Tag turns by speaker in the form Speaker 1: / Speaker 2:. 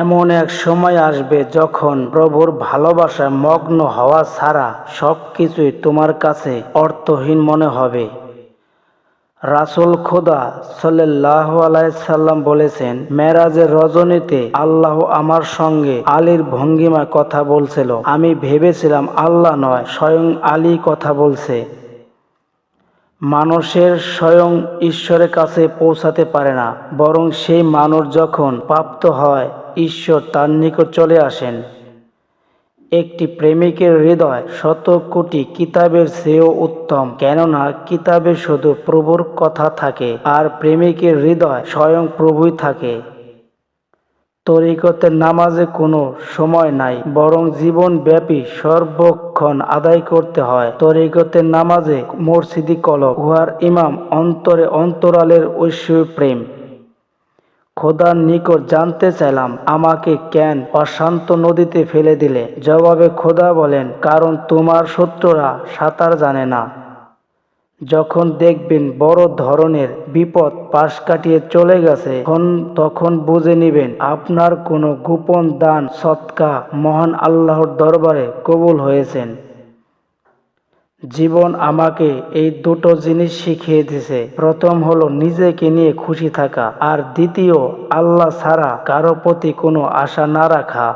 Speaker 1: এমন এক সময় আসবে যখন প্রভুর ভালোবাসায় মগ্ন হওয়া ছাড়া সব কিছুই তোমার কাছে অর্থহীন মনে হবে। রাসুল খোদা সাল্লাহ আলাইসাল্লাম বলেছেন, মেরাজের রজনীতে আল্লাহ আমার সঙ্গে আলীর ভঙ্গিমায় কথা বলছিল। আমি ভেবেছিলাম আল্লাহ নয়, স্বয়ং আলী কথা বলছে। মানুষের স্বয়ং ঈশ্বরের কাছে পৌঁছাতে পারে না, বরং সেই মানুষ যখন প্রাপ্ত হয়, ঈশ্বর তার নিকট চলে আসেন। একটি প্রেমিকের হৃদয় শত কোটি কিতাবের শ্রেয় উত্তম, কেননা কিতাবে শুধু প্রভুর কথা থাকে, আর প্রেমিকের হৃদয় স্বয়ং প্রভুই থাকে। তরিকতের নামাজে কোনো সময় নাই, বরং জীবনব্যাপী সর্বক্ষণ আদায় করতে হয়। তরিকতের নামাজে মসজিদি কলক, উহার ইমাম অন্তরে অন্তরালের ঐশ্বরিক প্রেম। খোদার নিকট জানতে চাইলাম, আমাকে কেন অশান্ত নদীতে ফেলে দিলে? জবাবে খোদা বলেন, কারণ তোমার শত্রুরা সাঁতার জানে না। যখন দেখবেন বড় ধরনের বিপদ পাশ কাটিয়ে চলে গেছে, তখন বুঝে নেবেন আপনার কোনো গোপন দান, সৎকা মহান আল্লাহর দরবারে কবুল হয়েছেন। জীবন আমাকে এই দুটো জিনিস শিখিয়ে দিছে। প্রথম হলো নিজেকে নিয়ে খুশি থাকা, আর দ্বিতীয়, আল্লাহ ছাড়া কারও প্রতি কোনো আশা না রাখা।